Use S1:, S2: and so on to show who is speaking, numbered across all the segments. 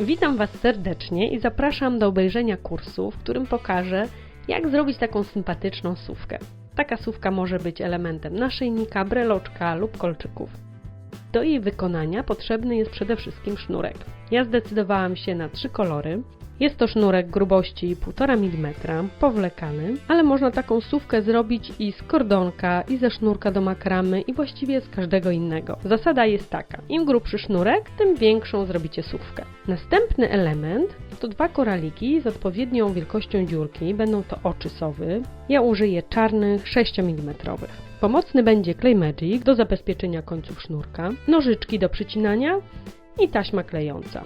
S1: Witam Was serdecznie i zapraszam do obejrzenia kursu, w którym pokażę, jak zrobić taką sympatyczną sówkę. Taka sówka może być elementem naszyjnika, breloczka lub kolczyków. Do jej wykonania potrzebny jest przede wszystkim sznurek. Ja zdecydowałam się na trzy kolory. Jest to sznurek grubości 1,5 mm, powlekany, ale można taką sówkę zrobić i z kordonka, i ze sznurka do makramy, i właściwie z każdego innego. Zasada jest taka, im grubszy sznurek, tym większą zrobicie sówkę. Następny element to dwa koraliki z odpowiednią wielkością dziurki, będą to oczy sowy. Ja użyję czarnych 6 mm. Pomocny będzie Clay Magic do zabezpieczenia końców sznurka, nożyczki do przycinania i taśma klejąca.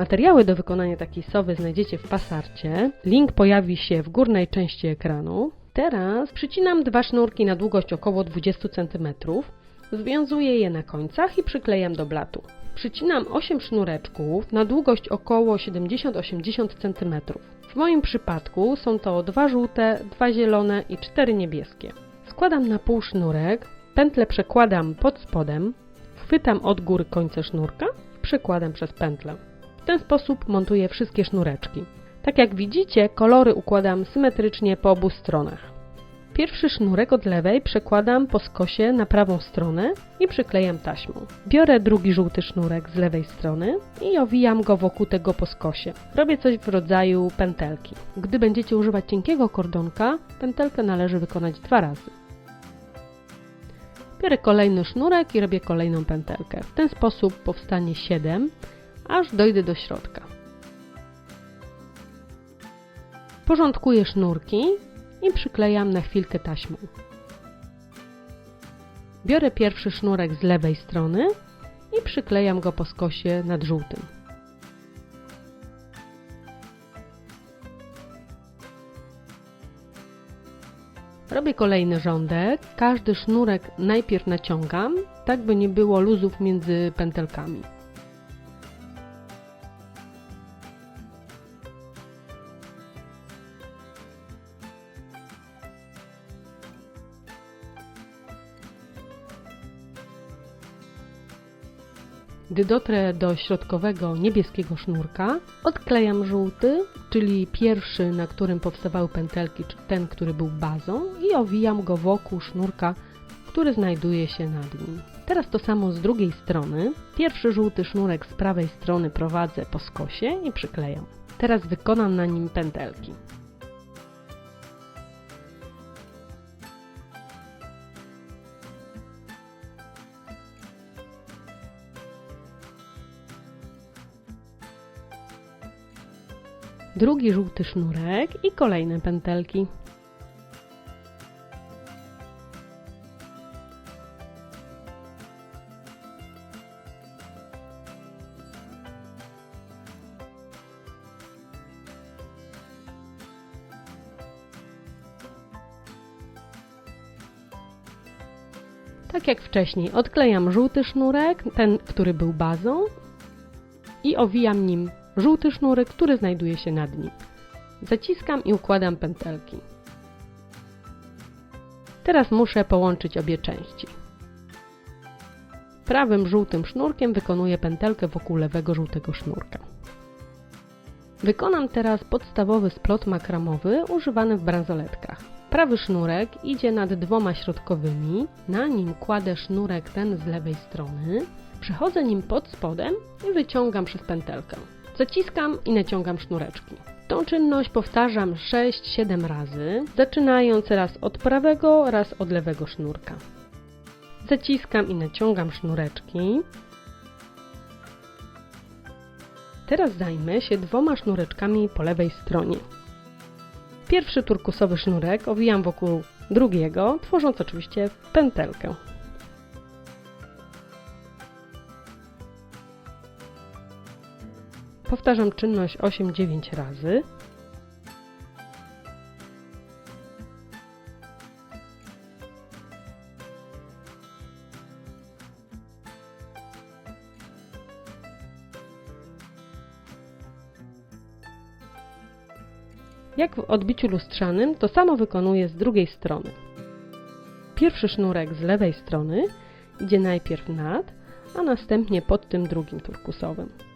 S1: Materiały do wykonania takiej sowy znajdziecie w pasarcie. Link pojawi się w górnej części ekranu. Teraz przycinam dwa sznurki na długość około 20 cm. Związuję je na końcach i przyklejam do blatu. Przycinam 8 sznureczków na długość około 70-80 cm. W moim przypadku są to dwa żółte, dwa zielone i cztery niebieskie. Składam na pół sznurek, pętlę przekładam pod spodem, chwytam od góry końce sznurka i przekładam przez pętlę. W ten sposób montuję wszystkie sznureczki. Tak jak widzicie, kolory układam symetrycznie po obu stronach. Pierwszy sznurek od lewej przekładam po skosie na prawą stronę i przyklejam taśmą. Biorę drugi żółty sznurek z lewej strony i owijam go wokół tego po skosie. Robię coś w rodzaju pętelki. Gdy będziecie używać cienkiego kordonka, pętelkę należy wykonać dwa razy. Biorę kolejny sznurek i robię kolejną pętelkę. W ten sposób powstanie 7, aż dojdę do środka. Porządkuję sznurki i przyklejam na chwilkę taśmą. Biorę pierwszy sznurek z lewej strony i przyklejam go po skosie nad żółtym. Robię kolejny rządek. Każdy sznurek najpierw naciągam, tak by nie było luzów między pętelkami. Gdy dotrę do środkowego niebieskiego sznurka, odklejam żółty, czyli pierwszy, na którym powstawały pętelki, czy ten, który był bazą i owijam go wokół sznurka, który znajduje się nad nim. Teraz to samo z drugiej strony. Pierwszy żółty sznurek z prawej strony prowadzę po skosie i przyklejam. Teraz wykonam na nim pętelki. Drugi żółty sznurek i kolejne pętelki. Tak jak wcześniej, odklejam żółty sznurek, ten, który był bazą i owijam nim żółty sznurek, który znajduje się nad nim. Zaciskam i układam pętelki. Teraz muszę połączyć obie części. Prawym żółtym sznurkiem wykonuję pętelkę wokół lewego żółtego sznurka. Wykonam teraz podstawowy splot makramowy używany w bransoletkach. Prawy sznurek idzie nad dwoma środkowymi, na nim kładę sznurek ten z lewej strony, przechodzę nim pod spodem i wyciągam przez pętelkę. Zaciskam i naciągam sznureczki. Tą czynność powtarzam 6-7 razy, zaczynając raz od prawego, raz od lewego sznurka. Zaciskam i naciągam sznureczki. Teraz zajmę się dwoma sznureczkami po lewej stronie. Pierwszy turkusowy sznurek owijam wokół drugiego, tworząc oczywiście pętelkę. Powtarzam czynność 8-9 razy. Jak w odbiciu lustrzanym, to samo wykonuję z drugiej strony. Pierwszy sznurek z lewej strony idzie najpierw nad, a następnie pod tym drugim turkusowym.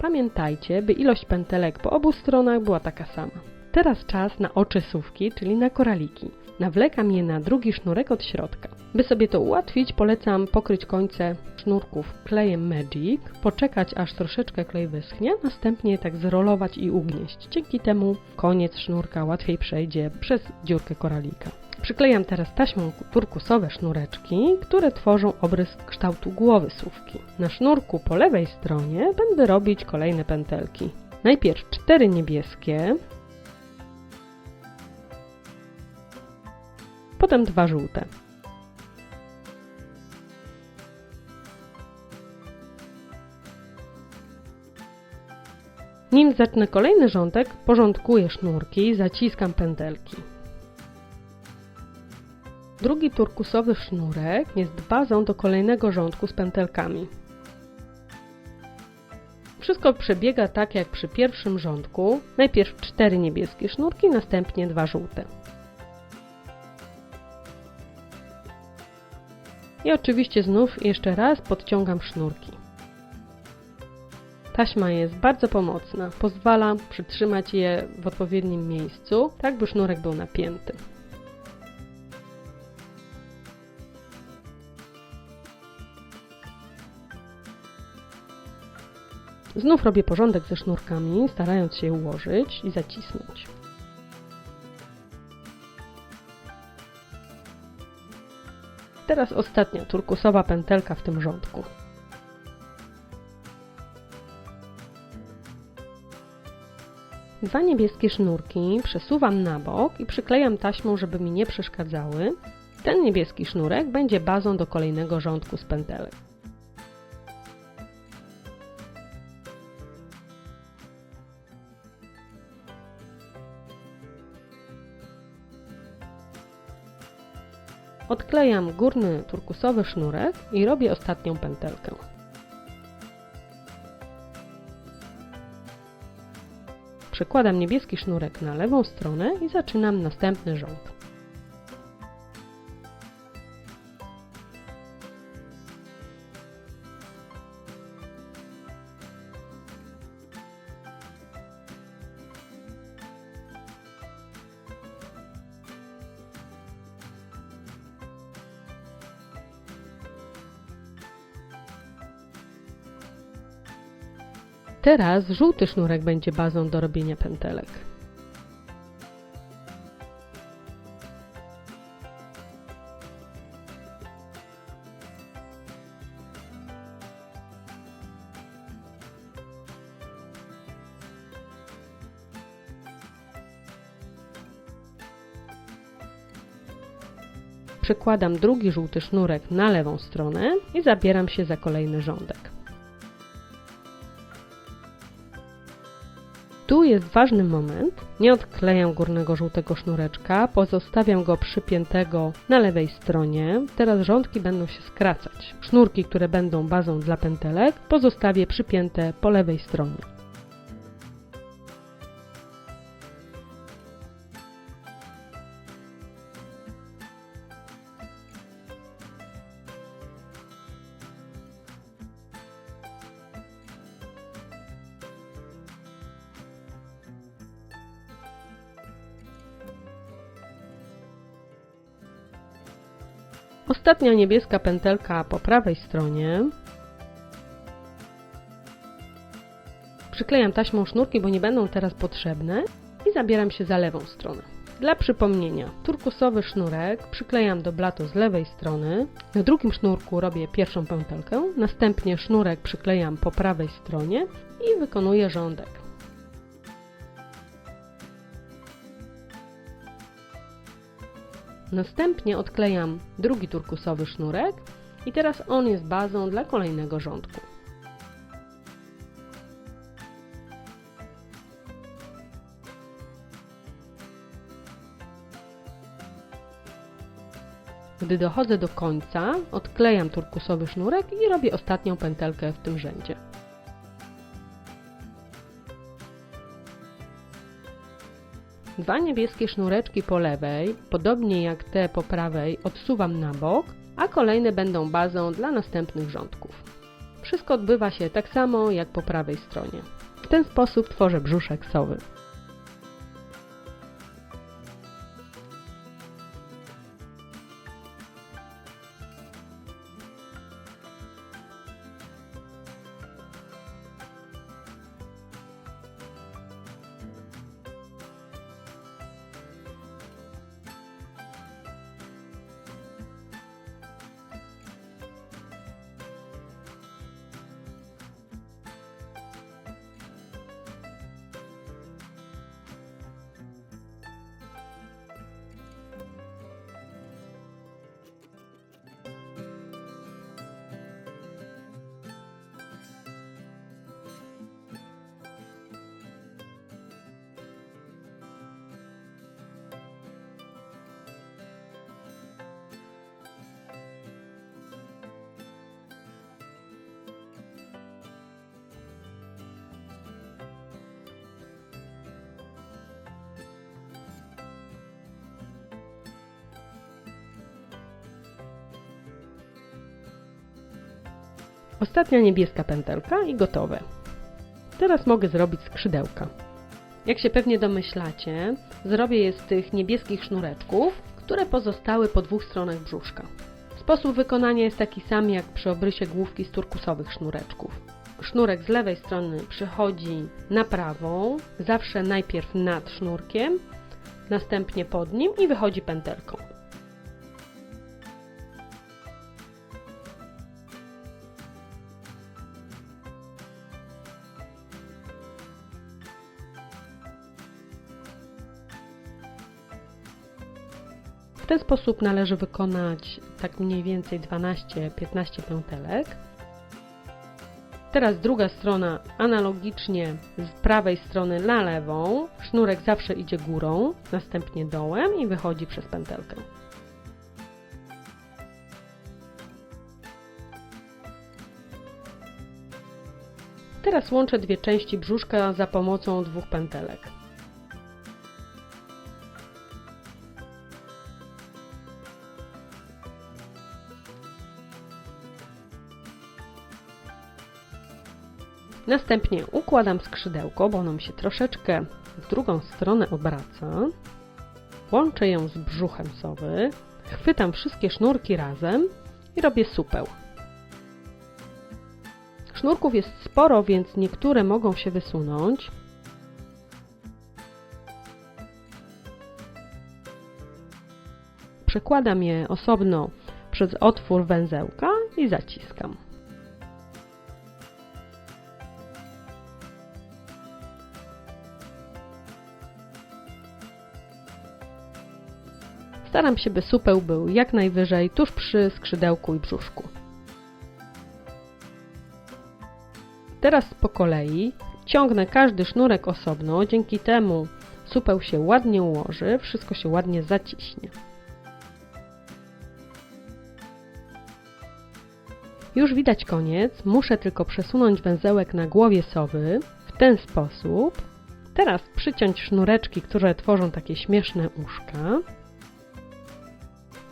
S1: Pamiętajcie, by ilość pętelek po obu stronach była taka sama. Teraz czas na oczysówki, czyli na koraliki. Nawlekam je na drugi sznurek od środka. By sobie to ułatwić, polecam pokryć końce sznurków klejem Magic, poczekać aż troszeczkę klej wyschnie, następnie tak zrolować i ugnieść. Dzięki temu koniec sznurka łatwiej przejdzie przez dziurkę koralika. Przyklejam teraz taśmą turkusowe sznureczki, które tworzą obrys kształtu głowy sówki. Na sznurku po lewej stronie będę robić kolejne pętelki. Najpierw cztery niebieskie, potem dwa żółte. Nim zacznę kolejny rządek, porządkuję sznurki i zaciskam pętelki. Drugi turkusowy sznurek jest bazą do kolejnego rządku z pętelkami. Wszystko przebiega tak jak przy pierwszym rządku. Najpierw cztery niebieskie sznurki, następnie dwa żółte. I oczywiście znów jeszcze raz podciągam sznurki. Taśma jest bardzo pomocna, pozwala przytrzymać je w odpowiednim miejscu, tak by sznurek był napięty. Znów robię porządek ze sznurkami, starając się je ułożyć i zacisnąć. Teraz ostatnia turkusowa pętelka w tym rządku. Dwa niebieskie sznurki przesuwam na bok i przyklejam taśmą, żeby mi nie przeszkadzały. Ten niebieski sznurek będzie bazą do kolejnego rządku z pętelek. Odklejam górny turkusowy sznurek i robię ostatnią pętelkę. Przekładam niebieski sznurek na lewą stronę i zaczynam następny rząd. Teraz żółty sznurek będzie bazą do robienia pętelek. Przekładam drugi żółty sznurek na lewą stronę i zabieram się za kolejny rządek. Jest ważny moment. Nie odklejam górnego żółtego sznureczka, pozostawiam go przypiętego na lewej stronie. Teraz rządki będą się skracać. Sznurki, które będą bazą dla pętelek, pozostawię przypięte po lewej stronie. Ostatnia niebieska pętelka po prawej stronie. Przyklejam taśmą sznurki, bo nie będą teraz potrzebne i zabieram się za lewą stronę. Dla przypomnienia, turkusowy sznurek przyklejam do blatu z lewej strony. Na drugim sznurku robię pierwszą pętelkę, następnie sznurek przyklejam po prawej stronie i wykonuję rządek. Następnie odklejam drugi turkusowy sznurek i teraz on jest bazą dla kolejnego rządku. Gdy dochodzę do końca, odklejam turkusowy sznurek i robię ostatnią pętelkę w tym rzędzie. Dwa niebieskie sznureczki po lewej, podobnie jak te po prawej, odsuwam na bok, a kolejne będą bazą dla następnych rządków. Wszystko odbywa się tak samo jak po prawej stronie. W ten sposób tworzę brzuszek sowy. Ostatnia niebieska pętelka i gotowe. Teraz mogę zrobić skrzydełka. Jak się pewnie domyślacie, zrobię je z tych niebieskich sznureczków, które pozostały po dwóch stronach brzuszka. Sposób wykonania jest taki sam jak przy obrysie główki z turkusowych sznureczków. Sznurek z lewej strony przychodzi na prawą, zawsze najpierw nad sznurkiem, następnie pod nim i wychodzi pętelką. Ten sposób należy wykonać tak mniej więcej 12-15 pętelek. Teraz druga strona analogicznie z prawej strony na lewą. Sznurek zawsze idzie górą, następnie dołem i wychodzi przez pętelkę. Teraz łączę dwie części brzuszka za pomocą dwóch pętelek. Następnie układam skrzydełko, bo ono mi się troszeczkę w drugą stronę obraca. Łączę ją z brzuchem sowy, chwytam wszystkie sznurki razem i robię supeł. Sznurków jest sporo, więc niektóre mogą się wysunąć. Przekładam je osobno przez otwór węzełka i zaciskam. Staram się, by supeł był jak najwyżej tuż przy skrzydełku i brzuszku. Teraz po kolei ciągnę każdy sznurek osobno, dzięki temu supeł się ładnie ułoży, wszystko się ładnie zaciśnie. Już widać koniec, muszę tylko przesunąć węzełek na głowie sowy w ten sposób. Teraz przyciąć sznureczki, które tworzą takie śmieszne uszka.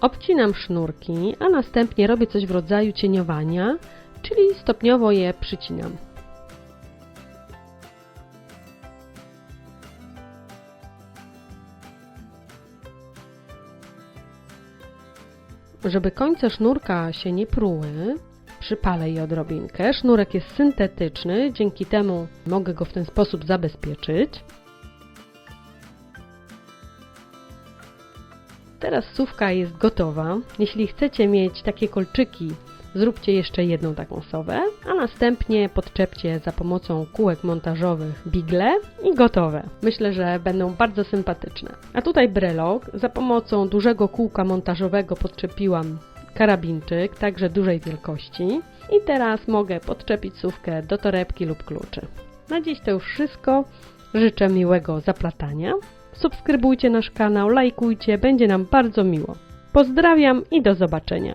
S1: Obcinam sznurki, a następnie robię coś w rodzaju cieniowania, czyli stopniowo je przycinam. Żeby końce sznurka się nie pruły, przypalę je odrobinkę. Sznurek jest syntetyczny, dzięki temu mogę go w ten sposób zabezpieczyć. Teraz sówka jest gotowa. Jeśli chcecie mieć takie kolczyki, zróbcie jeszcze jedną taką sowę, a następnie podczepcie za pomocą kółek montażowych bigle i gotowe. Myślę, że będą bardzo sympatyczne. A tutaj brelok. Za pomocą dużego kółka montażowego podczepiłam karabinczyk, także dużej wielkości. I teraz mogę podczepić sówkę do torebki lub kluczy. Na dziś to już wszystko. Życzę miłego zaplatania. Subskrybujcie nasz kanał, lajkujcie, będzie nam bardzo miło. Pozdrawiam i do zobaczenia.